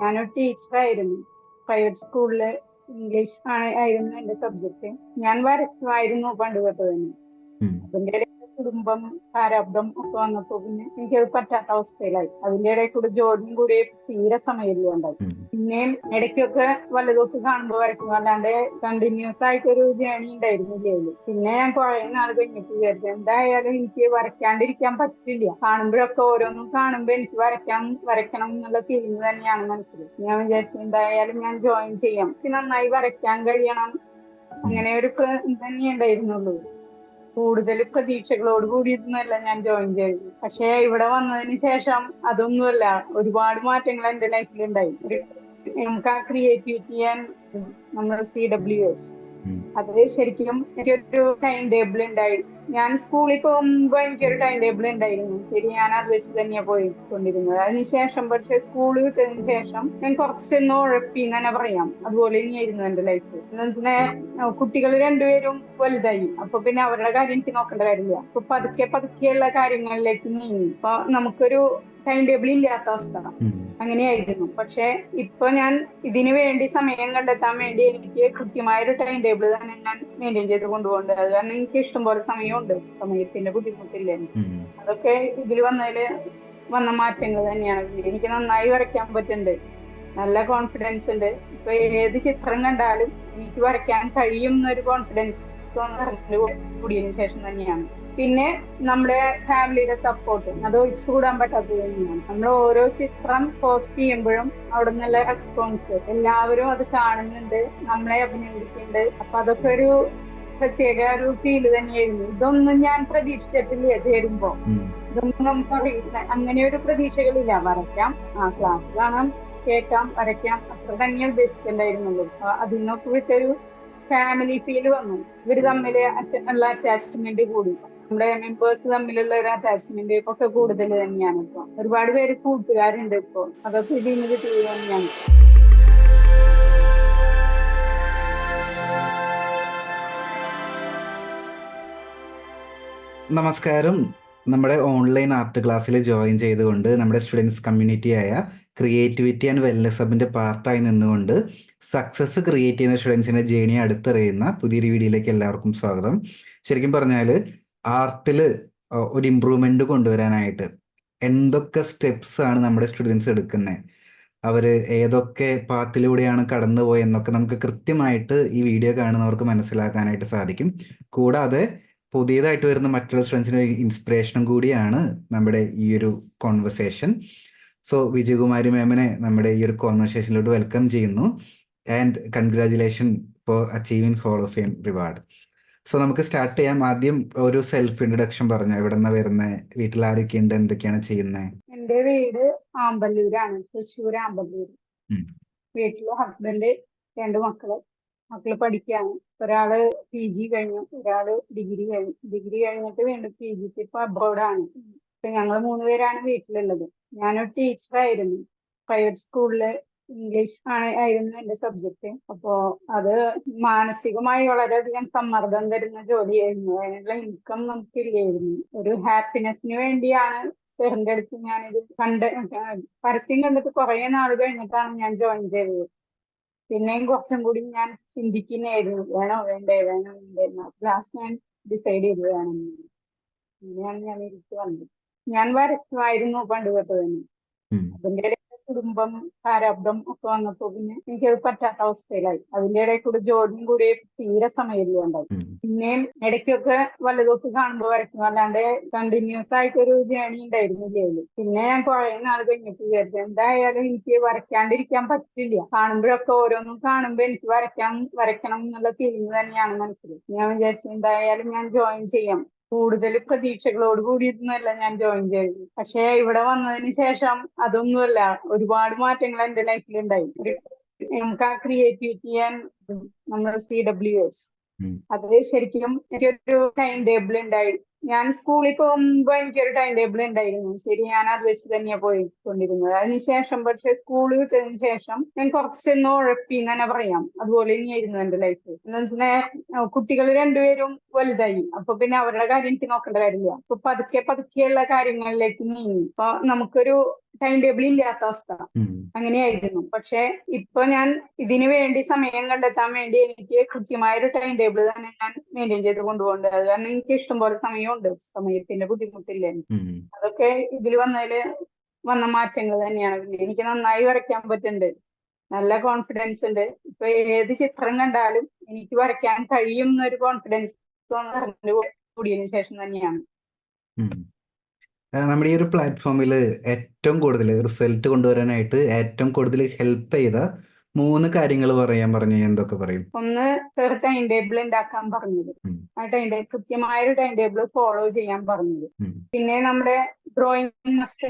ഞാനൊരു ടീച്ചറായിരുന്നു. പ്രൈവറ്റ് സ്കൂളിൽ ഇംഗ്ലീഷ് ആണ് ആയിരുന്നു എന്റെ സബ്ജക്ട് ഞാൻ വരക്കുമായിരുന്നു പണ്ട് തൊട്ട് തന്നെ. അതിന്റെ കുടുംബം പ്രാരബ്ധം ഒക്കെ വന്നപ്പോ പിന്നെ എനിക്കത് പറ്റാത്ത അവസ്ഥയിലായി. അതിന്റെ ഇടയിൽ കൂടെ ജോലിയും കൂടി തീരെ സമയമില്ല ഉണ്ടായി ഉം. പിന്നെയും ഇടയ്ക്കൊക്കെ വല്ലതൊക്കെ കാണുമ്പോൾ വരയ്ക്കും. അല്ലാണ്ട് കണ്ടിന്യൂസ് ആയിട്ട് ഒരു ജേണി ഉണ്ടായിരുന്നില്ല ജയിലിൽ പിന്നെ ഞാൻ കുറെ നാൾ കഴിഞ്ഞിട്ട് വിചാരിച്ചു എന്തായാലും എനിക്ക് വരയ്ക്കാണ്ടിരിക്കാൻ പറ്റില്ല. കാണുമ്പോഴൊക്കെ ഓരോന്നും കാണുമ്പോ എനിക്ക് വരയ്ക്കാൻ വരയ്ക്കണം എന്നുള്ള ഫീലിംഗ് തന്നെയാണ് മനസ്സിൽ ഞാൻ വിചാരിച്ചു എന്തായാലും ഞാൻ ജോയിൻ ചെയ്യാം. എനിക്ക് നന്നായി വരയ്ക്കാൻ കഴിയണം. അങ്ങനെ ഒരു തന്നെ ഉണ്ടായിരുന്നുള്ളൂ. കൂടുതൽ പ്രതീക്ഷകളോട് കൂടിയിരുന്നല്ല ഞാൻ ജോയിൻ ചെയ്തത്. പക്ഷേ ഇവിടെ വന്നതിന് ശേഷം അതൊന്നുമല്ല ഒരുപാട് മാറ്റങ്ങൾ എന്റെ ലൈഫിൽ ഉണ്ടായി. നമുക്ക് ആ ക്രിയേറ്റിവിറ്റി ആൻഡ് നമ്മുടെ സി ഡബ്ല്യു എസ്. അത് ശരിക്കും എനിക്കൊരു ടൈം ടേബിൾ ഉണ്ടായി. ഞാൻ സ്കൂളിൽ പോകുമ്പോ എനിക്കൊരു ടൈം ടേബിൾ ഉണ്ടായിരുന്നു. ശരി ഞാൻ അത് വെച്ച് തന്നെയാണ് പോയിക്കൊണ്ടിരുന്നത്. അതിനുശേഷം പക്ഷെ സ്കൂളിൽ വിട്ടതിന് ശേഷം ഞാൻ കുറച്ചൊന്ന് ഉഴപ്പി എന്ന് തന്നെ പറയാം. അതുപോലെ തന്നെയായിരുന്നു എന്റെ ലൈഫ് എന്ന് വെച്ചാൽ കുട്ടികൾ രണ്ടുപേരും വലുതായി. അപ്പൊ പിന്നെ അവരുടെ കാര്യം എനിക്ക് നോക്കേണ്ട കാര്യമില്ല. അപ്പൊ പതുക്കെ പതുക്കെയുള്ള കാര്യങ്ങളിലേക്ക് നീങ്ങി. അപ്പൊ നമുക്കൊരു ടൈം ടേബിൾ ഇല്ലാത്ത അവസ്ഥ. അങ്ങനെയായിരുന്നു. പക്ഷെ ഇപ്പൊ ഞാൻ ഇതിനു വേണ്ടി സമയം കണ്ടെത്താൻ വേണ്ടി എനിക്ക് കൃത്യമായ ഒരു ടൈം ടേബിൾ തന്നെ ഞാൻ മെയിന്റെയിൻ ചെയ്ത് കൊണ്ടുപോകുന്നുണ്ട്. അത് കാരണം എനിക്ക് ഇഷ്ടംപോലെ സമയമുണ്ട് സമയത്തിന്റെ ബുദ്ധിമുട്ടില്ല. അതൊക്കെ ഇതിൽ വന്നതിൽ വന്ന മാറ്റങ്ങൾ തന്നെയാണ്. എനിക്ക് നന്നായി വരയ്ക്കാൻ പറ്റുന്നുണ്ട്. നല്ല കോൺഫിഡൻസ് ഉണ്ട്. ഇപ്പൊ ഏത് ചിത്രം കണ്ടാലും എനിക്ക് വരയ്ക്കാൻ കഴിയും എന്നൊരു കോൺഫിഡൻസ് കൂടിയതിനു ശേഷം തന്നെയാണ്. പിന്നെ നമ്മുടെ ഫാമിലിയുടെ സപ്പോർട്ട് അത് ഒഴിച്ചുകൂടാൻ പറ്റാത്തത് തന്നെയാണ്. നമ്മൾ ഓരോ ചിത്രം പോസ്റ്റ് ചെയ്യുമ്പോഴും അവിടെ നിന്നുള്ള റെസ്പോൺസ് എല്ലാവരും അത് കാണുന്നുണ്ട് നമ്മളെ അഭിനന്ദിക്കുന്നുണ്ട്. അപ്പൊ അതൊക്കെ ഒരു പ്രത്യേക ഒരു ഫീൽ തന്നെയായിരുന്നു. ഇതൊന്നും ഞാൻ പ്രതീക്ഷിച്ചിട്ടില്ല ചേരുമ്പോ. ഇതൊന്നും നമുക്ക് അറിയില്ല അങ്ങനെ ഒരു പ്രതീക്ഷകളില്ല. വരയ്ക്കാം ആ ക്ലാസ് കാണാം കേൾക്കാം വരയ്ക്കാം. അത്ര തന്നെ ഉദ്ദേശിക്കണ്ടായിരുന്നുള്ളൂ അപ്പൊ അതിനൊക്കെ നിന്നൊക്കെ വിട്ടൊരു ഫാമിലി ഫീൽ വന്നു. ഇവർ തമ്മിൽ ഉള്ള അറ്റാച്ച്മെന്റ് കൂടി. നമ്മുടെ മെമ്പേഴ്സ് തമ്മിലുള്ള ഒരു അറ്റാച്ച്മെന്റ് ഒക്കെ കൂടുതൽ തന്നെയാണ് ഇപ്പൊ. ഒരുപാട് പേര് കൂട്ടുകാരുണ്ട് ഇപ്പൊ. അതൊക്കെ ഇതിൽ നിന്ന് കിട്ടിയത് തന്നെയാണ്. നമസ്കാരം. നമ്മുടെ ഓൺലൈൻ ആർട്ട് ക്ലാസ്സിൽ ജോയിൻ ചെയ്തുകൊണ്ട് നമ്മുടെ സ്റ്റുഡൻസ് കമ്മ്യൂണിറ്റിയായ ക്രിയേറ്റിവിറ്റി ആൻഡ് വെൽനെസ് ഹബിന്റെ പാർട്ടായി നിന്നുകൊണ്ട് സക്സസ് ക്രിയേറ്റ് ചെയ്യുന്ന സ്റ്റുഡൻസിന്റെ ജേണി അടുത്തറിയുന്ന പുതിയൊരു വീഡിയോയിലേക്ക് എല്ലാവർക്കും സ്വാഗതം. ശരിക്കും പറഞ്ഞാൽ ആർട്ടിൽ ഒരു ഇമ്പ്രൂവ്മെന്റ് കൊണ്ടുവരാനായിട്ട് എന്തൊക്കെ സ്റ്റെപ്സ് ആണ് നമ്മുടെ സ്റ്റുഡൻസ് എടുക്കുന്നത് അവർ ഏതൊക്കെ പാത്തിലൂടെയാണ് കടന്നു പോയെന്നൊക്കെ നമുക്ക് കൃത്യമായിട്ട് ഈ വീഡിയോ കാണുന്നവർക്ക് മനസ്സിലാക്കാനായിട്ട് സാധിക്കും. കൂടാതെ പുതിയതായിട്ട് വരുന്ന മറ്റുള്ള സ്റ്റുഡൻസിന് ഇൻസ്പിറേഷനും കൂടിയാണ് നമ്മുടെ ഈ ഒരു കോൺവെർസേഷൻ സോ വിജയകുമാരി മാമിനെ നമ്മുടെ ഈ ഒരു കോൺവെർസേഷനിലോട്ട് വെൽക്കം ചെയ്യുന്നു. And congratulation for achieving hall of fame reward so നമുക്ക് സ്റ്റാർട്ട് ചെയ്യാം. ആദ്യം ഒരു സെൽഫ് ഇൻട്രഡക്ഷൻ പറഞ്ഞു? എവിടെ നിന്നാ വരുന്നത് വീട്ടിൽ ആരൊക്കെ ഉണ്ട്? എന്തൊക്കെയാണ് ചെയ്യുന്നത് എന്റെ വീട് ആമ്പല്ലൂരാണ്. തൃശ്ശൂർ ആമ്പല്ലൂർ. വീട്ടിൽ ഹസ്ബൻഡ് രണ്ട് മക്കൾ. മക്കൾ പഠിക്കാണ്. ഒരാൾ പി ജി കഴിഞ്ഞു ഒരാൾ ഡിഗ്രി കഴിഞ്ഞു. ഡിഗ്രി കഴിഞ്ഞിട്ട് വീണ്ടും പി ജിക്ക് ഇപ്പൊ അബ്രോഡാണ് ഇപ്പൊ ഞങ്ങൾ മൂന്നുപേരാണ് വീട്ടിലുള്ളത്. ഞാനൊരു ടീച്ചറായിരുന്നു പ്രൈവറ്റ് സ്കൂളിൽ ഇംഗ്ലീഷ് ആണ് ആയിരുന്നു എന്റെ സബ്ജക്ട് അപ്പോ അത് മാനസികമായി വളരെയധികം സമ്മർദ്ദം തരുന്ന ജോലിയായിരുന്നു. അതിനുള്ള ഇൻകം നമുക്കില്ലായിരുന്നു. ഒരു ഹാപ്പിനെസ്സിന് വേണ്ടിയാണ് അടുത്ത് ഞാനിത് കണ്ട് പരസ്യം കണ്ടിട്ട് കുറെ നാൾ കഴിഞ്ഞിട്ടാണ് ഞാൻ ജോയിൻ ചെയ്തത്. പിന്നെയും കുറച്ചും കൂടി ഞാൻ ചിന്തിക്കുന്നതായിരുന്നു. വേണോ വേണ്ടേ വേണോ വേണ്ടേ ലാസ്റ്റ് ഞാൻ ഡിസൈഡ് ചെയ്തു വേണമെന്ന് അങ്ങനെയാണ് ഞാൻ എനിക്ക് വന്നത് ഞാൻ വരക്കുമായിരുന്നു പണ്ട് തൊട്ട് തന്നെ. അതിന്റെ കുടുംബം പ്രാരാബ്ദം ഒക്കെ വന്നപ്പോ പിന്നെ എനിക്കത് പറ്റാത്ത അവസ്ഥയിലായി. അതിന്റെ ഇടയിൽ കൂടെ ജോലിയും കൂടി തീരെ സമയമില്ല ഉണ്ടായി ഉം. പിന്നെയും ഇടയ്ക്കൊക്കെ വല്ലതൊക്കെ കാണുമ്പോൾ വരയ്ക്കും. അല്ലാണ്ട് കണ്ടിന്യൂസ് ആയിട്ടൊരു ജേണി ഉണ്ടായിരുന്നില്ല ജയിലിൽ പിന്നെ ഞാൻ കുറെ നാൾ കഴിഞ്ഞിട്ട് വിചാരിച്ചു എന്തായാലും എനിക്ക് വരയ്ക്കാണ്ടിരിക്കാൻ പറ്റില്ല. കാണുമ്പോഴൊക്കെ ഓരോന്നും കാണുമ്പോ എനിക്ക് വരയ്ക്കാൻ വരയ്ക്കണം എന്നുള്ള ഫീലിംഗ് തന്നെയാണ് മനസ്സിൽ ഞാൻ വിചാരിച്ചു എന്തായാലും ഞാൻ ജോയിൻ ചെയ്യാം. കൂടുതൽ പ്രതീക്ഷകളോട് കൂടിയിരുന്നല്ല ഞാൻ ജോയിൻ ചെയ്തത്. പക്ഷേ ഇവിടെ വന്നതിന് ശേഷം അതൊന്നുമല്ല ഒരുപാട് മാറ്റങ്ങൾ എന്റെ ലൈഫിൽ ഉണ്ടായി. നമുക്ക് ആ ക്രിയേറ്റിവിറ്റി ആൻഡ് നമ്മുടെ സി ഡബ്ല്യു എസ്. അത് ശരിക്കും എനിക്കൊരു ടൈം ടേബിൾ ഉണ്ടായി. ഞാൻ സ്കൂളിൽ പോകുമ്പോ എനിക്കൊരു ടൈം ടേബിൾ ഉണ്ടായിരുന്നു. ശരി ഞാൻ അത് വെച്ച് തന്നെയാ പോയിക്കൊണ്ടിരുന്നത്. അതിനുശേഷം പക്ഷെ സ്കൂൾ വിട്ടതിന് ശേഷം ഞാൻ കുറച്ചൊന്ന് ഉഴപ്പി എന്ന് തന്നെ പറയാം. അതുപോലെ തന്നെയായിരുന്നു എന്റെ ലൈഫ് എന്ന് വെച്ചാൽ കുട്ടികൾ രണ്ടുപേരും വലുതായി. അപ്പൊ പിന്നെ അവരുടെ കാര്യം എനിക്ക് നോക്കേണ്ട കാര്യമില്ല. അപ്പൊ പതുക്കെ പതുക്കെയുള്ള കാര്യങ്ങളിലേക്ക് നീങ്ങി. അപ്പൊ നമുക്കൊരു ടൈം ടേബിൾ ഇല്ലാത്ത അവസ്ഥ. അങ്ങനെയായിരുന്നു. പക്ഷെ ഇപ്പൊ ഞാൻ ഇതിനു വേണ്ടി സമയം കണ്ടെത്താൻ വേണ്ടി എനിക്ക് കൃത്യമായ ഒരു ടൈം ടേബിൾ തന്നെ ഞാൻ മെയിന്റെയിൻ ചെയ്ത് കൊണ്ടുപോകേണ്ടത് കാരണം എനിക്ക് ഇഷ്ടംപോലെ സമയമുണ്ട് സമയത്തിന്റെ ബുദ്ധിമുട്ടില്ല. അതൊക്കെ ഇതിൽ വന്നതിൽ വന്ന മാറ്റങ്ങൾ തന്നെയാണ്. പിന്നെ എനിക്ക് നന്നായി വരയ്ക്കാൻ പറ്റുന്നുണ്ട്. നല്ല കോൺഫിഡൻസ് ഉണ്ട്. ഇപ്പൊ ഏത് ചിത്രം കണ്ടാലും എനിക്ക് വരയ്ക്കാൻ കഴിയും എന്നൊരു കോൺഫിഡൻസ് തോന്നുന്നു കൂടിയതിനു ശേഷം തന്നെയാണ്. നമ്മുടെ ഈ ഒരു പ്ലാറ്റ്ഫോമിൽ ഏറ്റവും കൂടുതൽ റിസൾട്ട് കൊണ്ടുവരാനായിട്ട് ഏറ്റവും കൂടുതൽ ഹെൽപ്പ് ചെയ്ത മൂന്ന് കാര്യങ്ങൾ പറയാൻ പറഞ്ഞു എന്തൊക്കെ പറയും? ഒന്ന് സാർ ടൈം ടേബിൾ ഉണ്ടാക്കാൻ പറഞ്ഞത്. ആ ടൈം ടേബിൾ കൃത്യമായ ഒരു ടൈം ടേബിൾ ഫോളോ ചെയ്യാൻ പറഞ്ഞത്. പിന്നെ നമ്മുടെ ഡ്രോയിങ് മാസ്റ്റർ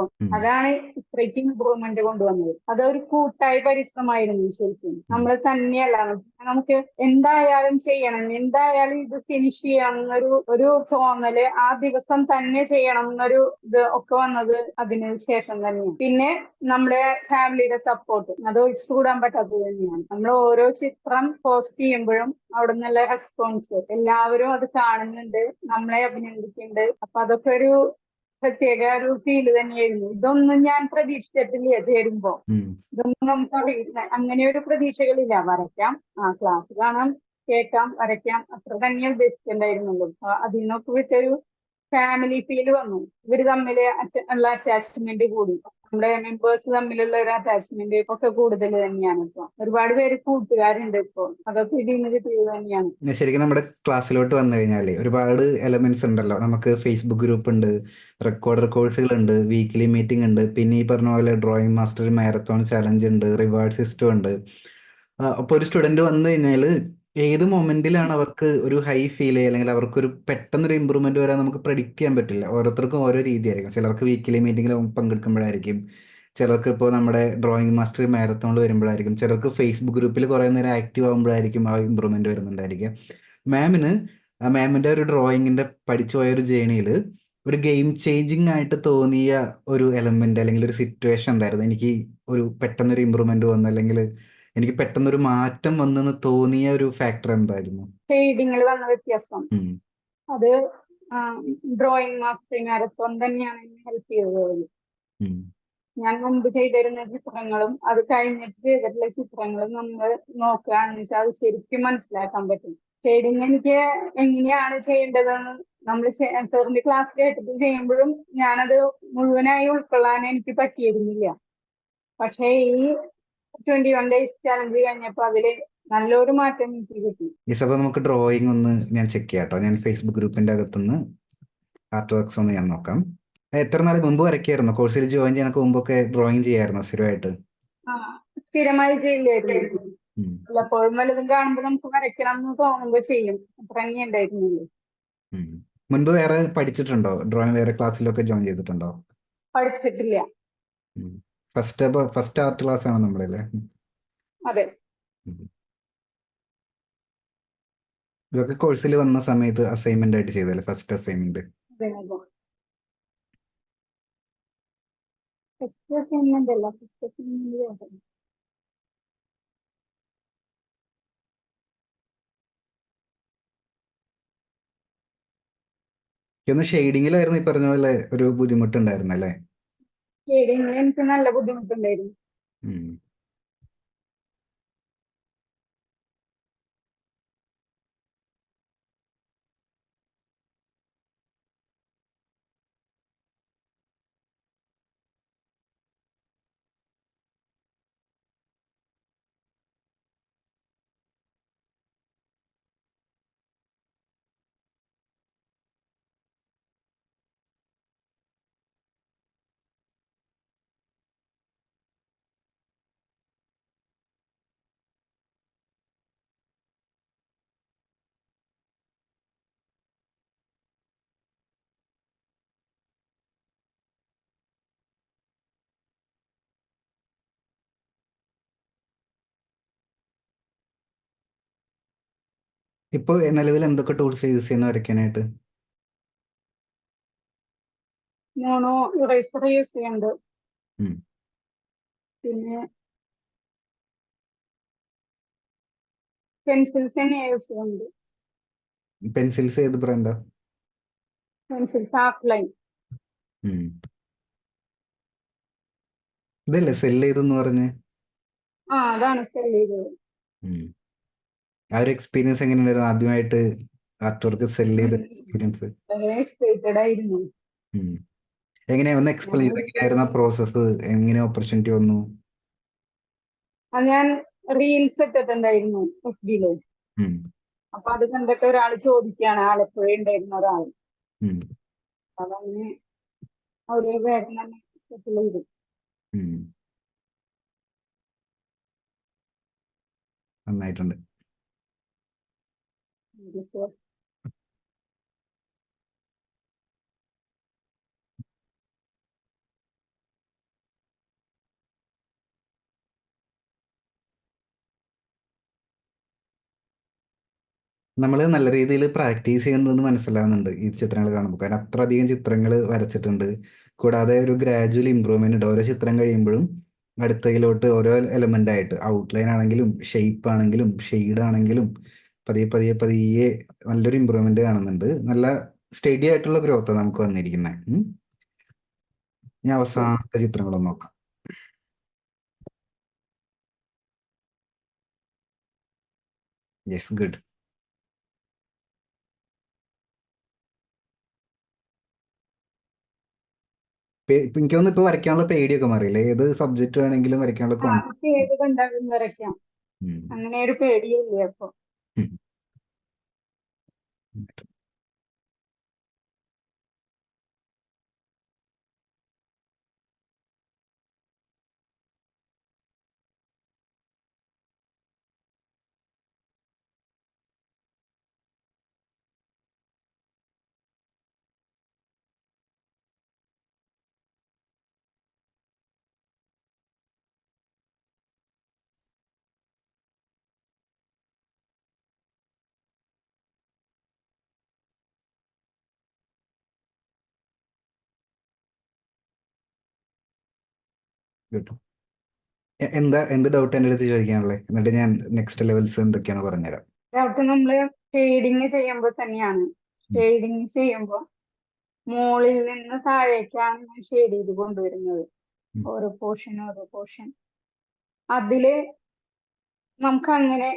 ഉം. അതാണ് ഇത്രയ്ക്കും ഇമ്പ്രൂവ്മെന്റ് കൊണ്ടുവന്നത്. അതൊരു കൂട്ടായ പരിശ്രമമായിരുന്നു ശരിക്കും. നമ്മൾ തന്നെയല്ല. നമുക്ക് എന്തായാലും ചെയ്യണം. എന്തായാലും ഇത് ഫിനിഷ് ചെയ്യണം എന്നൊരു ഒരു തോന്നൽ ആ ദിവസം തന്നെ ചെയ്യണം എന്നൊരു ഇത് ഒക്കെ വന്നത് അതിന് ശേഷം തന്നെയാണ്. പിന്നെ നമ്മുടെ ഫാമിലിയുടെ സപ്പോർട്ട് അത് ഒഴിച്ചുകൂടാൻ പറ്റാത്തത് തന്നെയാണ്. നമ്മൾ ഓരോ ചിത്രം പോസ്റ്റ് ചെയ്യുമ്പോഴും അവിടെ നിന്നുള്ള റെസ്പോൺസ് എല്ലാവരും അത് കാണുന്നുണ്ട്. നമ്മളെ അഭിനന്ദിക്കുന്നുണ്ട്. അപ്പൊ അതൊക്കെ ഒരു പ്രത്യേക ഒരു ഫീൽ തന്നെയായിരുന്നു. ഇതൊന്നും ഞാൻ പ്രതീക്ഷിച്ചിട്ടില്ല ചേരുമ്പോ. ഇതൊന്നും നമുക്ക് അങ്ങനെ ഒരു പ്രതീക്ഷകളില്ല. വരയ്ക്കാം. ആ ക്ലാസ് കാണാം. കേൾക്കാം. വരയ്ക്കാം. അത്ര തന്നെ ഉദ്ദേശിച്ചിട്ടുണ്ടായിരുന്നുള്ളൂ അപ്പൊ അതിനൊക്കെ വിട്ടൊരു ഫാമിലി ഫീൽ വന്നു. ഇവർ തമ്മിൽ ഉള്ള അറ്റാച്ച്മെന്റ് കൂടി. നമ്മുടെ മെമ്പേഴ്സ് തമ്മിലുള്ള ഒരു അറ്റാച്ച്മെന്റ് ഒക്കെ കൂടുതൽ തന്നെയാണ് ഇപ്പൊ. ഒരുപാട് പേര് കൂട്ടുകാരുണ്ട് ഇപ്പൊ. അതൊക്കെ ഇതിന്ന് കിട്ടിയത് തന്നെയാണ്. ശരിക്കും നമ്മുടെ ക്ലാസ്സിലോട്ട് വന്നു കഴിഞ്ഞാൽ ഒരുപാട് എലമെന്റ്സ് ഉണ്ടല്ലോ. നമുക്ക് ഫേസ്ബുക്ക് ഗ്രൂപ്പ് ഉണ്ട് റെക്കോർഡർ കോഴ്സുകൾ ഉണ്ട് വീക്ക്ലി മീറ്റിംഗ് ഉണ്ട് പിന്നെ ഈ പറഞ്ഞ പോലെ ഡ്രോയിങ് മാസ്റ്റർ മാരത്തോൺ ചലഞ്ച് ഉണ്ട് റിവാർഡ് സിസ്റ്റം ഉണ്ട്. അപ്പോൾ ഒരു സ്റ്റുഡന്റ് വന്നു കഴിഞ്ഞാൽ ഏത് മൊമെന്റിലാണ് അവർക്ക് ഒരു ഹൈ ഫീൽ ചെയ്യുക അല്ലെങ്കിൽ അവർക്കൊരു പെട്ടെന്നൊരു ഇമ്പ്രൂവ്മെന്റ് വരാൻ നമുക്ക് പ്രഡിക്റ്റ് ചെയ്യാൻ പറ്റില്ല. ഓരോരുത്തർക്കും ഓരോ രീതിയായിരിക്കും. ചിലർക്ക് വീക്കിലി മീറ്റിംഗിൽ പങ്കെടുക്കുമ്പോഴായിരിക്കും. ചിലർക്ക് ഇപ്പോൾ നമ്മുടെ ഡ്രോയിങ് മാസ്റ്റർ മാരത്തോണിൽ വരുമ്പോഴായിരിക്കും. ചിലർക്ക് ഫേസ്ബുക്ക് ഗ്രൂപ്പിൽ കുറേ നേരം ആക്റ്റീവ് ആകുമ്പോഴായിരിക്കും ആ ഇമ്പ്രൂവ്മെന്റ് വരുന്നുണ്ടായിരിക്കും മാമിന് മാമിന്റെ ഒരു ഡ്രോയിങ്ങിന്റെ പഠിച്ചു പോയ ഒരു ജേണിയിൽ ഒരു ഗെയിം ചേഞ്ചിങ് ആയിട്ട് തോന്നിയ ഒരു എലമെന്റ് അല്ലെങ്കിൽ ഒരു സിറ്റുവേഷൻ എന്തായിരുന്നു? എനിക്ക് ഒരു പെട്ടെന്നൊരു ഇമ്പ്രൂവ്മെന്റ് വന്നു അല്ലെങ്കിൽ എനിക്ക് പെട്ടെന്നൊരു മാറ്റം വന്നെന്ന് തോന്നിയ ഒരു ഫാക്ടർ എന്തായിരുന്നു? ഷെയ്ഡിങ്ങിൽ വന്ന വ്യത്യാസം. അത് ഡ്രോയിങ് മാസ്റ്ററിങ് മാരത്തോൺ തന്നെയാണ് എന്നെ ഹെൽപ്പ് ചെയ്തത് ഞാൻ മുമ്പ് ചെയ്തിരുന്ന ചിത്രങ്ങളും അത് കഴിഞ്ഞിട്ട് ചെയ്തിട്ടുള്ള ചിത്രങ്ങളും നമ്മൾ നോക്കുകയാണെന്ന് വെച്ചാൽ അത് ശരിക്കും മനസ്സിലാക്കാൻ പറ്റും. ഷെയ്ഡിങ് എനിക്ക് എങ്ങനെയാണ് ചെയ്യേണ്ടതെന്ന് നമ്മൾ സാറിന്റെ ക്ലാസ് കേട്ടിട്ട് ചെയ്യുമ്പോഴും ഞാനത് മുഴുവനായി ഉൾക്കൊള്ളാൻ എനിക്ക് പറ്റിയിരുന്നില്ല. പക്ഷേ ഈ ട്വന്റി വൺ ഡേയ്സ് ചാലഞ്ച് കഴിഞ്ഞപ്പോ അതിൽ നല്ലൊരു മാറ്റം എനിക്ക് കിട്ടി. യെസ് അപ്പോൾ നമുക്ക് ഡ്രോയിങ് ഒന്ന് ഞാൻ ചെക്ക് ചെയ്യാട്ടോ. ഞാൻ ഫേസ്ബുക്ക് ഗ്രൂപ്പിന്റെ അകത്തുനിന്ന് ആർട്ട് വർക്ക്സ് ഒന്ന് ഞാൻ നോക്കാം. എത്ര നാൾ മുമ്പ് വരയ്ക്കായിരുന്നു? കോഴ്സിൽ ജോയിൻ ചെയ്യാനൊക്കെ മുമ്പൊക്കെ ഡ്രോയിങ് ചെയ്യായിരുന്നു സ്ഥിരമായിട്ട്? സ്ഥിരമായി ചെയ്യില്ലായിരുന്നു. വല്ലപ്പോഴും വല്ലതും കാണുമ്പോൾ നമുക്ക് വരയ്ക്കണം എന്ന് തോന്നുമ്പോൾ ചെയ്യും. അത്ര തന്നെ മുൻപ് വേറെ പഠിച്ചിട്ടുണ്ടോ? ഡ്രോയിങ് വേറെ ക്ലാസ്സിലൊക്കെ ജോയിൻ ചെയ്തിട്ടുണ്ടോ? പഠിച്ചിട്ടില്ല. ഫസ്റ്റ് ഫസ്റ്റ് ആർട്ട് ക്ലാസ് ആണ് നമ്മളല്ലേ അതെ. ഇതൊക്കെ കോഴ്സിൽ വന്ന സമയത്ത് അസൈൻമെന്റ് ആയിട്ട് ചെയ്തല്ലേ ഫസ്റ്റ് അസൈൻമെന്റ് അതെ അതെ. ഫസ്റ്റ് അസൈൻമെന്റ് അല്ല ഫസ്റ്റ് അസൈൻമെന്റ് ഒന്ന് ഷെയ്ഡിങ്ങിലായിരുന്നു ഈ പറഞ്ഞ പോലെ ഒരു ബുദ്ധിമുട്ടുണ്ടായിരുന്നല്ലേ? ഷെയ്ഡിങ്ങിൽ എനിക്ക് നല്ല ബുദ്ധിമുട്ടുണ്ടായിരുന്നു ഉം. ഇപ്പൊ നിലവിൽ എന്തൊക്കെ ടൂൾസ് യൂസ് ചെയ്യുന്ന വരയ്ക്കാനായിട്ട്? മോണോ ഇറേസർ യൂസ് ചെയ്യുന്നുണ്ട് പിന്നെ പെൻസിൽസ് തന്നെ യൂസ് ചെയ്യുന്നുണ്ട് പെൻസിൽസ് ഏത് ബ്രാൻഡാ പെൻസിൽസ് ലൈൻ ഇതല്ലേ സെല്ല് ചെയ്തെന്ന് പറഞ്ഞ്? ആ അതാണ് സെല്ല് ചെയ്തത്. ആ ഒരു എക്സ്പീരിയൻസ് എങ്ങനെയുണ്ടായിരുന്നു? ആദ്യമായിട്ട് ആർട്ട് വർക്ക് സെൽ ചെയ്ത എക്സ്പീരിയൻസ് വളരെ എക്സൈറ്റഡ് ആയിരുന്നു. എങ്ങനെയാ? ഒന്ന് എക്സ്പ്ലെയിൻ ചെയ്ത് എങ്ങനെയായിരുന്നു ആ പ്രോസസ്സ് എങ്ങനെ ഓപ്പർച്യൂണിറ്റി വന്നു? അത് ഞാൻ റീൽസ് ഇട്ടിട്ടുണ്ടായിരുന്നു എഫ് ബിയിൽ ഉം. അപ്പൊ അത് കണ്ടിട്ട് ഒരാൾ ചോദിക്കാണ് ആലപ്പുഴ ഉണ്ടായിരുന്ന ഒരാൾ ഉം. അതങ്ങനെ അവർ വേഗം തന്നെ സെറ്റിൽ ചെയ്തു ഉം. നന്നായിട്ടുണ്ട്. നമ്മൾ നല്ല രീതിയിൽ പ്രാക്ടീസ് ചെയ്യുന്നതെന്ന് മനസ്സിലാവുന്നുണ്ട് ഈ ചിത്രങ്ങൾ കാണുമ്പോൾ കാരണം അത്രയധികം ചിത്രങ്ങൾ വരച്ചിട്ടുണ്ട്. കൂടാതെ ഒരു ഗ്രാജുവൽ ഇമ്പ്രൂവ്മെന്റ് ഉണ്ട്. ഓരോ ചിത്രം കഴിയുമ്പോഴും അടുത്തയിലോട്ട് ഓരോ എലമെന്റ് ആയിട്ട് ഔട്ട്ലൈൻ ആണെങ്കിലും ഷെയ്പ്പ് ആണെങ്കിലും ഷെയ്ഡ് ആണെങ്കിലും പതിയെ പതിയെ പതിയെ നല്ലൊരു ഇമ്പ്രൂവ്മെന്റ് കാണുന്നുണ്ട്. നല്ല സ്റ്റഡി ആയിട്ടുള്ള ഗ്രോത്ത് നമുക്ക് വന്നിരിക്കുന്നത് ഇനി അവസാനത്തെ ചിത്രങ്ങളൊന്ന് നോക്കാം. യെസ് ഗുഡ് എനിക്ക് തോന്നുന്നു ഇപ്പൊ വരയ്ക്കാനുള്ള പേടിയൊക്കെ മാറിയില്ലേ? ഏത് സബ്ജക്റ്റ് വേണമെങ്കിലും വരയ്ക്കാനുള്ള അങ്ങനെ ഒരു പേടിയില്ലേ അപ്പൊ Mm-hmm. എന്താ എന്ത് ഡൗട്ട് എന്റെ അടുത്ത് ചോദിക്കാനുള്ളത് എന്നിട്ട് ഞാൻ നെക്സ്റ്റ് ലെവൽസ് എന്തൊക്കെയാണ് പറഞ്ഞുതരാം. ഡൗട്ട് നമ്മൾ ഷെയ്ഡിങ് ചെയ്യുമ്പോൾ തന്നെയാണ്. ഷെയ്ഡിങ് ചെയ്യുമ്പോൾ മുകളിൽ നിന്ന് താഴേക്കാണ് ഞാൻ ഷെയ്ഡ് ചെയ്ത് കൊണ്ടുവരുന്നത്. ഓരോ പോർഷൻ ഓരോ പോർഷൻ അതിൽ നമുക്ക് അങ്ങനെ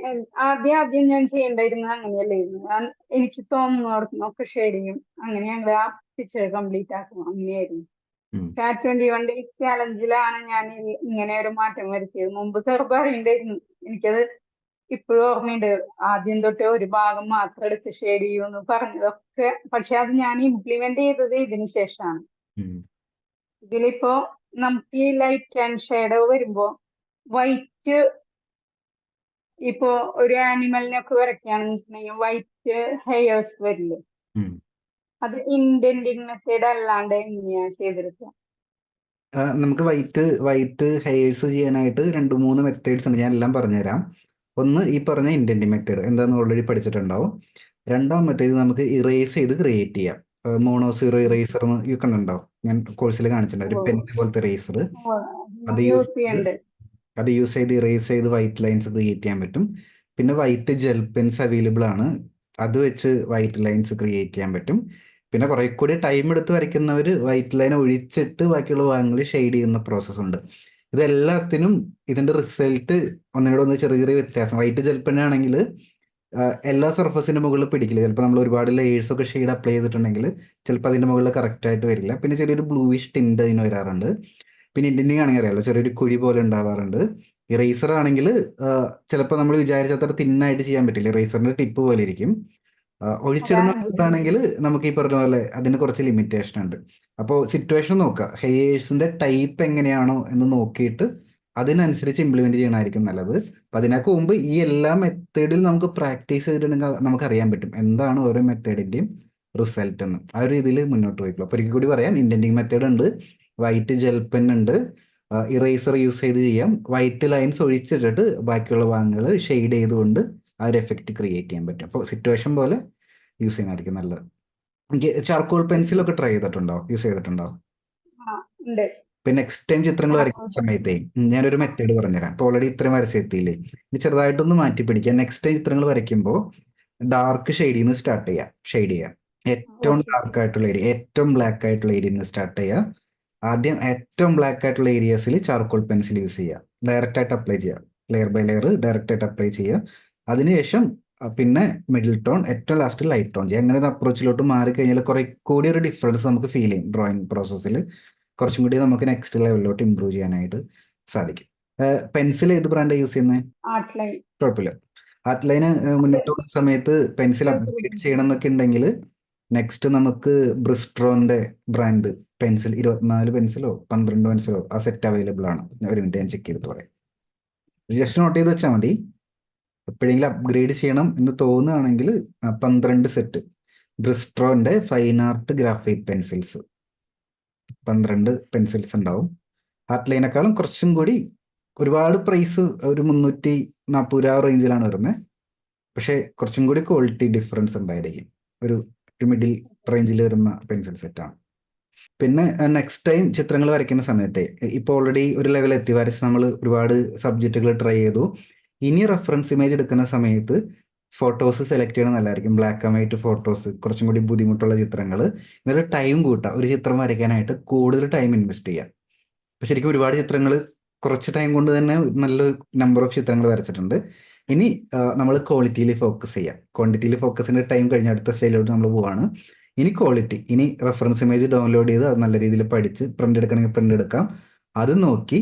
ആദ്യം ആദ്യം ഞാൻ ചെയ്യേണ്ടായിരുന്നത് അങ്ങനെയല്ലായിരുന്നു ഞാൻ എനിക്ക് തോന്നുന്നു ഷെയ്ഡ് ചെയ്യും അങ്ങനെ ഞങ്ങൾ ആ പിക്ചർ കംപ്ലീറ്റ് ആക്കും. അങ്ങനെയായിരുന്നു. ട്വന്റി വൺ ഡേയ്സ് ചാലഞ്ചിലാണ് ഞാൻ ഇങ്ങനെ ഒരു മാറ്റം വരുത്തിയത്. മുമ്പ് സാർ പറയണ്ടായിരുന്നു എനിക്കത് ഇപ്പോഴും ഓർമ്മയുണ്ട്. ആദ്യം തൊട്ട് ഒരു ഭാഗം മാത്രം എടുത്ത് ഷെയ്ഡ് ചെയ്യുമെന്ന് പറഞ്ഞതൊക്കെ. പക്ഷെ അത് ഞാൻ ഇംപ്ലിമെന്റ് ചെയ്തത് ഇതിന് ശേഷമാണ്. ഇതിലിപ്പോ നമുക്ക് ഈ ലൈറ്റ് ആൻഡ് ഷേഡോ വരുമ്പോ വൈറ്റ് ഇപ്പോ ഒരു ആനിമലിനൊക്കെ വരയ്ക്കുകയാണെന്ന് വെച്ചിട്ടുണ്ടെങ്കിൽ വൈറ്റ് ഹെയേഴ്സ് വരില്ലേ. അത് ഇന്ത്യൻ മെത്തേഡ് അല്ലാണ്ട് എങ്ങനെയാ ചെയ്തെടുക്കുക നമുക്ക് വൈറ്റ് വൈറ്റ് ഹെയർസ് ചെയ്യാനായിട്ട് രണ്ട് മൂന്ന് മെത്തേഡ്സ് ഉണ്ട്. ഞാൻ എല്ലാം പറഞ്ഞുതരാം. ഒന്ന് ഈ പറഞ്ഞ ഇന്റന്റിങ് മെത്തേഡ് എന്താണെന്ന് ഓൾറെഡി പഠിച്ചിട്ടുണ്ടാവും. രണ്ടാമത്തേത് നമുക്ക് ഇറേസ് ചെയ്ത് ക്രിയേറ്റ് ചെയ്യാം. മോണോ സീറോ ഇറേസർ എന്ന് കണ്ടുണ്ടാവും ഞാൻ കോഴ്സിൽ കാണിച്ചിട്ടുണ്ട്. ഒരു പെൻ പോലത്തെ ഇറേസർ അത് യൂസ് അത് യൂസ് ചെയ്ത് ഇറേസ് ചെയ്ത് വൈറ്റ് ലൈൻസ് ക്രിയേറ്റ് ചെയ്യാൻ പറ്റും. പിന്നെ വൈറ്റ് ജെൽ പെൻസ് അവൈലബിൾ ആണ്. അത് വെച്ച് വൈറ്റ് ലൈൻസ് ക്രിയേറ്റ് ചെയ്യാൻ പറ്റും. പിന്നെ കുറെ കൂടി ടൈം എടുത്ത് വരയ്ക്കുന്നവർ വൈറ്റ് ലൈൻ ഒഴിച്ചിട്ട് ബാക്കിയുള്ള ഭാഗങ്ങൾ ഷെയ്ഡ് ചെയ്യുന്ന പ്രോസസ്സ് ഉണ്ട്. ഇതെല്ലാത്തിനും ഇതിന്റെ റിസൾട്ട് ഒന്നിനോട് ഒന്ന് ചെറിയ ചെറിയ വ്യത്യാസം. വൈറ്റ് ജെൽ പെൻ എല്ലാ സർഫസിന്റെ മുകളിൽ പിടിക്കില്ല. ചിലപ്പോൾ നമ്മൾ ഒരുപാട് ലേയേഴ്സ് ഒക്കെ ഷെയ്ഡ് അപ്ലൈ ചെയ്തിട്ടുണ്ടെങ്കിൽ ചിലപ്പോൾ അതിന്റെ മുകളിൽ കറക്റ്റ് ആയിട്ട് വരില്ല. പിന്നെ ചെറിയൊരു ബ്ലൂവിഷ് ടിൻഡ് അതിന് വരാറുണ്ട്. പിന്നെ ഇന്ത്യൻ ആണെങ്കിൽ അറിയാലോ ചെറിയൊരു കുഴി പോലെ ഉണ്ടാവാറുണ്ട്. ഇറേസർ ആണെങ്കിൽ ചിലപ്പോൾ നമ്മൾ വിചാരിച്ചത്ര തിന്നായിട്ട് ചെയ്യാൻ പറ്റില്ല. ഇറേസറിന്റെ ടിപ്പ് പോലെ ഇരിക്കും. ഒഴിച്ചിടുന്നതാണെങ്കിൽ നമുക്ക് ഈ പറഞ്ഞ പോലെ അതിന് കുറച്ച് ലിമിറ്റേഷൻ ഉണ്ട്. അപ്പോൾ സിറ്റുവേഷൻ നോക്കുക. ഹെയേഴ്സിന്റെ ടൈപ്പ് എങ്ങനെയാണോ എന്ന് നോക്കിയിട്ട് അതിനനുസരിച്ച് ഇംപ്ലിമെന്റ് ചെയ്യണമായിരിക്കും നല്ലത്. അപ്പൊ അതിനൊക്കെ മുമ്പ് ഈ എല്ലാ മെത്തേഡിൽ നമുക്ക് പ്രാക്ടീസ് ചെയ്തിട്ടുണ്ടെങ്കിൽ നമുക്ക് അറിയാൻ പറ്റും. എന്താണ് ഓരോ മെത്തേഡിന്റെയും റിസൾട്ട് എന്ന്. ആ ഒരു രീതിയിൽ മുന്നോട്ട് പോയിക്കോളൂ. അപ്പൊ ഒരിക്കൽ കൂടി പറയാം. ഇന്റന്റിങ് മെത്തേഡ് ഉണ്ട്. വൈറ്റ് ജെൽ പെൻ ഉണ്ട്. ഇറേസർ യൂസ് ചെയ്ത് ചെയ്യാം. വൈറ്റ് ലൈൻസ് ഒഴിച്ചിട്ടിട്ട് ബാക്കിയുള്ള ഭാഗങ്ങൾ ഷെയ്ഡ് ചെയ്തുകൊണ്ട് ആ ഒരു എഫക്റ്റ് ക്രിയേറ്റ് ചെയ്യാൻ പറ്റും. അപ്പോൾ സിറ്റുവേഷൻ പോലെ യൂസ് ചെയ്യുന്നതായിരിക്കും നല്ലത്. എനിക്ക് ചാർക്കോൾ പെൻസിലൊക്കെ ട്രൈ ചെയ്തിട്ടുണ്ടോ? യൂസ് ചെയ്തിട്ടുണ്ടോ? പിന്നെ നെക്സ്റ്റ് ടൈം ചിത്രങ്ങൾ വരയ്ക്കുന്ന സമയത്തേ ഉം, ഞാനൊരു മെത്തേഡ് പറഞ്ഞുതരാം. ഇപ്പൊ ഓൾറെഡി ഇത്രയും വരച്ചെത്തിയില്ലേ? ഇനി ചെറുതായിട്ടൊന്ന് മാറ്റി പിടിക്കാം. നെക്സ്റ്റ് ടൈം ചിത്രങ്ങൾ വരയ്ക്കുമ്പോൾ ഡാർക്ക് ഷെയ്ഡിൽ നിന്ന് സ്റ്റാർട്ട് ചെയ്യാം. ഷെയ്ഡ് ചെയ്യാം. ഏറ്റവും. ഡാർക്ക് ആയിട്ടുള്ള ഏരിയ ഏറ്റവും ബ്ലാക്ക് ആയിട്ടുള്ള ഏരിയയിൽ നിന്ന് സ്റ്റാർട്ട് ചെയ്യാം. ആദ്യം ഏറ്റവും ബ്ലാക്ക് ആയിട്ടുള്ള ഏരിയസിൽ ചാർക്കോൾ പെൻസിൽ യൂസ് ചെയ്യുക ഡയറക്റ്റ് ആയിട്ട് അപ്ലൈ ചെയ്യുക ലെയർ ബൈ ലെയർ ഡയറക്റ്റ് ആയിട്ട് അപ്ലൈ ചെയ്യുക അതിനുശേഷം പിന്നെ മിഡിൽ ടോൺ ഏറ്റവും ലാസ്റ്റ് ലൈറ്റ് ടോൺ ചെയ്യുക അങ്ങനെ ഒരു അപ്രോച്ചിലോട്ട് മാറി കഴിഞ്ഞാൽ കുറെ കൂടി ഒരു ഡിഫറൻസ് നമുക്ക് ഫീൽ ചെയ്യും ഡ്രോയിങ് പ്രോസസ്സിൽ കുറച്ചും കൂടി നമുക്ക് നെക്സ്റ്റ് ലെവലിലോട്ട് ഇമ്പ്രൂവ് ചെയ്യാനായിട്ട് സാധിക്കും. പെൻസിൽ ഏത് ബ്രാൻഡ് യൂസ് ചെയ്യുന്നത് കുഴപ്പമില്ല. ആർട്ട് ലൈന് മുന്നോട്ട് പോകുന്ന സമയത്ത് പെൻസിൽ അപ്ഗ്രേഡ് ചെയ്യണം എന്നൊക്കെ ഉണ്ടെങ്കിൽ നെക്സ്റ്റ് നമുക്ക് ബ്രിസ്ട്രോന്റെ ബ്രാൻഡ് പെൻസിൽ ഇരുപത്തിനാല് പെൻസിലോ പന്ത്രണ്ട് പെൻസിലോ ആ സെറ്റ് അവൈലബിൾ ആണ്. ഒരു മിനിറ്റ് ഞാൻ ചെക്ക് ചെയ്തിട്ട് പറയാം. ജസ്റ്റ് നോട്ട് ചെയ്ത് വെച്ചാൽ മതി. എപ്പോഴെങ്കിലും അപ്ഗ്രേഡ് ചെയ്യണം എന്ന് തോന്നുകയാണെങ്കിൽ പന്ത്രണ്ട് സെറ്റ് ബ്രിസ്ട്രോന്റെ ഫൈൻ ആർട്ട് ഗ്രാഫൈറ്റ് പെൻസിൽസ് പന്ത്രണ്ട് പെൻസിൽസ് ഉണ്ടാവും. ആർട്ട് ലൈനേക്കാളും കുറച്ചും കൂടി ഒരുപാട് പ്രൈസ് ഒരു മുന്നൂറ്റി നാൽപ്പത് രൂപ റേഞ്ചിലാണ് വരുന്നത്. പക്ഷേ കുറച്ചും കൂടി ക്വാളിറ്റി ഡിഫറൻസ് ഉണ്ടായിരിക്കും. ഒരു മിഡിൽ റേഞ്ചിൽ വരുന്ന പെൻസിൽ സെറ്റാണ് പിന്നെ നെക്സ്റ്റ് ടൈം ചിത്രങ്ങൾ വരയ്ക്കുന്ന സമയത്തെ ഇപ്പോൾ ഓൾറെഡി ഒരു ലെവൽ എത്തി. വരച്ച് നമ്മൾ ഒരുപാട് സബ്ജക്റ്റുകൾ ട്രൈ ചെയ്തു. ഇനി റെഫറൻസ് ഇമേജ് എടുക്കുന്ന സമയത്ത് ഫോട്ടോസ് സെലക്ട് ചെയ്യണം നല്ലതായിരിക്കും. ബ്ലാക്ക് ആൻഡ് വൈറ്റ് ഫോട്ടോസ് കുറച്ചും കൂടി ബുദ്ധിമുട്ടുള്ള ചിത്രങ്ങൾ എന്നിട്ട് ടൈം കൂട്ടാം. ഒരു ചിത്രം വരയ്ക്കാനായിട്ട് കൂടുതൽ ടൈം ഇൻവെസ്റ്റ് ചെയ്യാം. അപ്പം ശരിക്കും ഒരുപാട് ചിത്രങ്ങൾ കുറച്ച് ടൈം കൊണ്ട് തന്നെ നല്ലൊരു നമ്പർ ഓഫ് ചിത്രങ്ങൾ വരച്ചിട്ടുണ്ട്. ഇനി നമ്മൾ ക്വാളിറ്റിയിൽ ഫോക്കസ് ചെയ്യാം. ക്വാണ്ടിറ്റിയിൽ ഫോക്കസിന്റെ ടൈം കഴിഞ്ഞ അടുത്ത സ്റ്റൈലോട്ട് നമ്മൾ പോവാണ്. ഇനി ക്വാളിറ്റി ഇനി റെഫറൻസ് ഇമേജ് ഡൗൺലോഡ് ചെയ്ത് അത് നല്ല രീതിയിൽ പഠിച്ച് പ്രിന്റ് എടുക്കണമെങ്കിൽ പ്രിന്റ് എടുക്കാം. അത് നോക്കി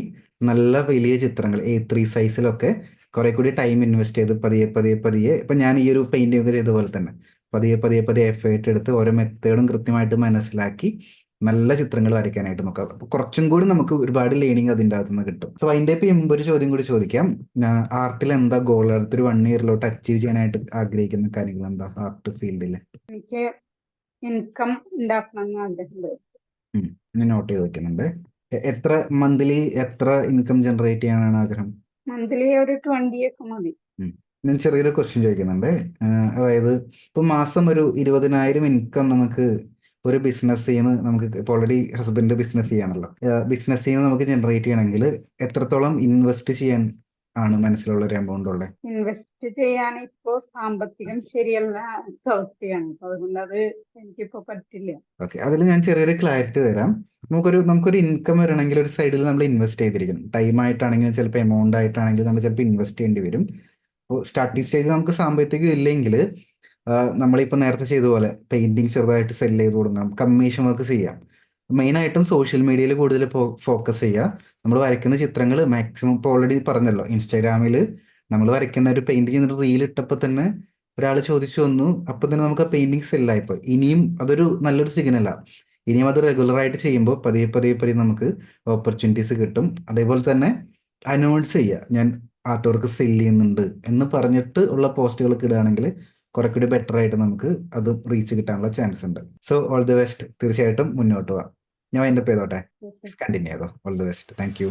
നല്ല വലിയ ചിത്രങ്ങൾ എ ത്രീ സൈസിലൊക്കെ കുറെ കൂടി ടൈം ഇൻവെസ്റ്റ് ചെയ്ത് പതിയെ പതിയെ പതിയെ ഇപ്പൊ ഞാൻ ഈ ഒരു പെയിന്റിംഗ് ഒക്കെ ചെയ്ത പോലെ തന്നെ പതിയെ പതിയെ പതിയെ എഫേർട്ട് എടുത്ത് ഓരോ മെത്തേഡും കൃത്യമായിട്ട് മനസ്സിലാക്കി നല്ല ചിത്രങ്ങൾ വരയ്ക്കാനായിട്ട് നോക്കാം. അപ്പൊ കുറച്ചും കൂടി നമുക്ക് ഒരുപാട് ലേണിംഗ് അതിന്റെ അകത്ത് നിന്ന് കിട്ടും. സോ അതിന്റെ ഇപ്പൊ ഒരു ചോദ്യം കൂടി ചോദിക്കാം. ആർട്ടിൽ എന്താ ഗോൾ അടുത്തൊരു വൺ ഇയറിലോട്ട് അച്ചീവ് ചെയ്യാനായിട്ട് ആഗ്രഹിക്കുന്ന കാര്യങ്ങൾ എന്താ ആർട്ട് ഫീൽഡിൽ എനിക്ക് ഇൻകം ഉണ്ടാക്കണം ആഗ്രഹമുണ്ട്. നോട്ട് ചെയ്ത് വെക്കുന്നുണ്ട്. എത്ര മന്ത്ലി എത്ര ഇൻകം ജനറേറ്റ് ചെയ്യാനാണ് ആഗ്രഹം? മന്ത്ലി ഒരു ട്വന്റി ഞാൻ ചെറിയൊരു ക്വസ്റ്റ്യൻ ചോദിക്കുന്നുണ്ട്. അതായത് ഇപ്പൊ മാസം ഒരു ഇരുപതിനായിരം ഇൻകം നമുക്ക് ഒരു ബിസിനസ് ചെയ്യുന്ന നമുക്ക് ഇപ്പോൾ ഓൾറെഡി ഹസ്ബൻഡ് ബിസിനസ് ചെയ്യാണല്ലോ. ബിസിനസ് ചെയ്യുന്ന നമുക്ക് ജനറേറ്റ് ചെയ്യണമെങ്കിൽ എത്രത്തോളം ഇൻവെസ്റ്റ് ചെയ്യാൻ ആണ് മനസ്സിലുള്ള ഒരു എമൗണ്ട് ഉള്ളത്. ഇൻവെസ്റ്റ് ചെയ്യാൻ ഇപ്പോ സാമ്പത്തികം ശരിയല്ല അവസ്ഥയാണ്. അതുകൊണ്ട് അത് എനിക്കിപ്പോ പറ്റില്ല. ഓക്കെ അതിൽ ഞാൻ ചെറിയൊരു ക്ലാരിറ്റി തരാം. നമുക്കൊരു നമുക്കൊരു ഇൻകം വരണമെങ്കിൽ ഒരു സൈഡിൽ നമ്മൾ ഇൻവെസ്റ്റ് ചെയ്തിരിക്കണം. ടൈം ആയിട്ടാണെങ്കിലും ചിലപ്പോൾ എമൗണ്ട് ആയിട്ടാണെങ്കിലും നമ്മൾ ചിലപ്പോൾ ഇൻവെസ്റ്റ് ചെയ്യേണ്ടി വരും. അപ്പോൾ സ്റ്റാർട്ടിങ് സ്റ്റേജിൽ നമുക്ക് സാമ്പത്തികം ഇല്ലെങ്കിൽ നമ്മളിപ്പോൾ നേരത്തെ ചെയ്ത പോലെ പെയിന്റിങ് ചെറുതായിട്ട് സെൽ ചെയ്ത് കൊടുക്കാം. കമ്മീഷൻ വർക്ക് ചെയ്യാം. മെയിനായിട്ടും സോഷ്യൽ മീഡിയയിൽ കൂടുതൽ ഫോക്കസ് ചെയ്യുക. നമ്മൾ വരയ്ക്കുന്ന ചിത്രങ്ങൾ മാക്സിമം ഇപ്പോൾ ഓൾറെഡി പറഞ്ഞല്ലോ. ഇൻസ്റ്റാഗ്രാമിൽ നമ്മൾ വരയ്ക്കുന്ന ഒരു പെയിന്റ് ചെയ്യുന്ന റീൽ ഇട്ടപ്പോൾ തന്നെ ഒരാൾ ചോദിച്ചു വന്നു. അപ്പോൾ തന്നെ നമുക്ക് ആ സെല്ലായി പോയി. ഇനിയും അതൊരു നല്ലൊരു സിഗ്നലാണ് ഇനിയും അത് റെഗുലറായിട്ട് ചെയ്യുമ്പോൾ പതിയെ പതിയെ പതിയെ നമുക്ക് ഓപ്പർച്യൂണിറ്റീസ് കിട്ടും. അതേപോലെ തന്നെ അനൗൺസ് ചെയ്യുക. ഞാൻ ആർട്ട് വർക്ക് സെൽ ചെയ്യുന്നുണ്ട് എന്ന് പറഞ്ഞിട്ട് ഉള്ള പോസ്റ്റുകളൊക്കെ ഇടുകയാണെങ്കിൽ കുറെ ബെറ്റർ ആയിട്ട് നമുക്ക് അത് റീച്ച് കിട്ടാനുള്ള ചാൻസ് ഉണ്ട്. സോ ഓൾ ദി ബെസ്റ്റ് തീർച്ചയായിട്ടും മുന്നോട്ട് പോവാം ഞാൻ എന്റെ പേരോട്ടെ കണ്ടിന്യൂ ചെയ്തോ. All the best thank you